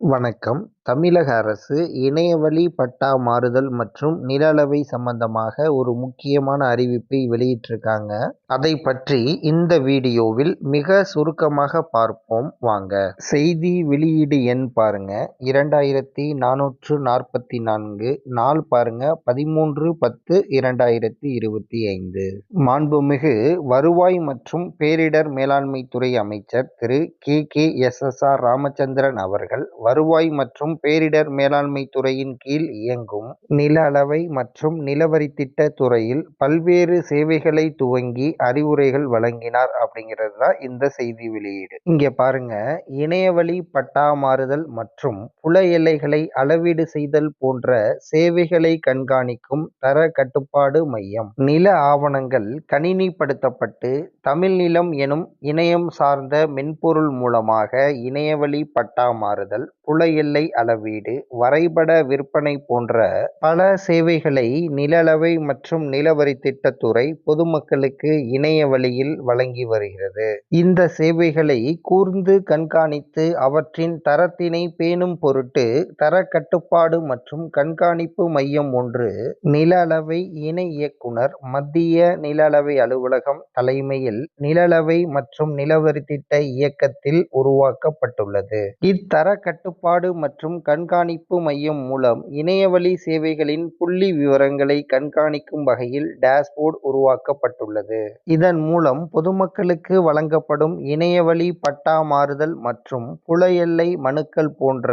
வணக்கம். தமிழக அரசு இணையவழி பட்டா மாறுதல் மற்றும் நில அளவை சம்பந்தமாக ஒரு முக்கியமான அறிவிப்பை வெளியிட்டிருக்காங்க. அதை பற்றி இந்த வீடியோவில் மிக சுருக்கமாக பார்ப்போம். வாங்க. செய்தி வெளியீடு எண் பாருங்க. இரண்டாயிரத்தி நானூற்று நாற்பத்தி நான்கு. நாள் பாருங்க. பதிமூன்று பத்து இரண்டாயிரத்தி இருபத்தி ஐந்து. மாண்புமிகு வருவாய் மற்றும் பேரிடர் மேலாண்மை துறை அமைச்சர் திரு K K S S R Ramachandran அவர்கள் வருவாய் மற்றும் பேரிடர் மேலாண்மை துறையின் கீழ் இயங்கும் நில அளவை மற்றும் நிலவரி திட்ட துறையில் பல்வேறு சேவைகளை துவங்கி அறிவுரைகள் வழங்கினார் அப்படிங்கிறது தான் இந்த செய்தி வெளியீடு. இங்க பாருங்க இணையவழி பட்டா மாறுதல் மற்றும் புல எல்லைகளை அளவீடு செய்தல் போன்ற சேவைகளை கண்காணிக்கும் தர கட்டுப்பாடு மையம். நில ஆவணங்கள் கணினிப்படுத்தப்பட்டு தமிழ் நிலம் எனும் இணையம் சார்ந்த மென்பொருள் மூலமாக இணையவழி பட்டா மாறுதல் புல எல்லை அளவீடு வரைபட விற்பனை போன்ற பல சேவைகளை நிலவை மற்றும் நிலவரி திட்டத்துறை பொதுமக்களுக்கு இணைய வழியில் வழங்கி வருகிறது. இந்த சேவைகளை கூர்ந்து கண்காணித்து அவற்றின் தரத்தினை பேணும் பொருட்டு தர கட்டுப்பாடு மற்றும் கண்காணிப்பு மையம் ஒன்று நிலளவை இணை இயக்குனர் மத்திய நிலவை அலுவலகம் தலைமையில் நிலளவை மற்றும் நிலவரி திட்ட இயக்கத்தில் உருவாக்கப்பட்டுள்ளது. இத்தர கட்டுப்பாடு மற்றும் கண்காணிப்பு மையம் மூலம் இணையவழி சேவைகளின் புள்ளி விவரங்களை கண்காணிக்கும் வகையில் டேஷ்போர்டு உருவாக்கப்பட்டுள்ளது. இதன் மூலம் பொதுமக்களுக்கு வழங்கப்படும் இணையவழி பட்டா மாறுதல் மற்றும் புல எல்லை மனுக்கள் போன்ற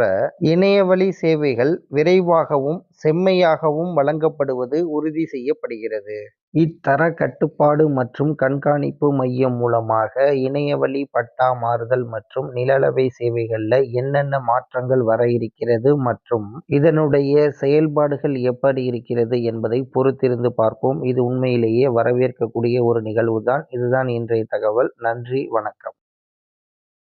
இணையவழி சேவைகள் விரைவாகவும் செம்மையாகவும் வழங்கப்படுவது உறுதி செய்யப்படுகிறது. இத்தர கட்டுப்பாடு மற்றும் கண்காணிப்பு மையம் மூலமாக இணையவழி பட்டா மாறுதல் மற்றும் நிலளவை சேவைகள்ல என்னென்ன மாற்றங்கள் வர இருக்கிறது மற்றும் இதனுடைய செயல்பாடுகள் எப்படி இருக்கிறது என்பதை பொறுத்திருந்து பார்ப்போம். இது உண்மையிலேயே வரவேற்கக்கூடிய ஒரு நிகழ்வு தான் இதுதான் இன்றைய தகவல். நன்றி. வணக்கம்.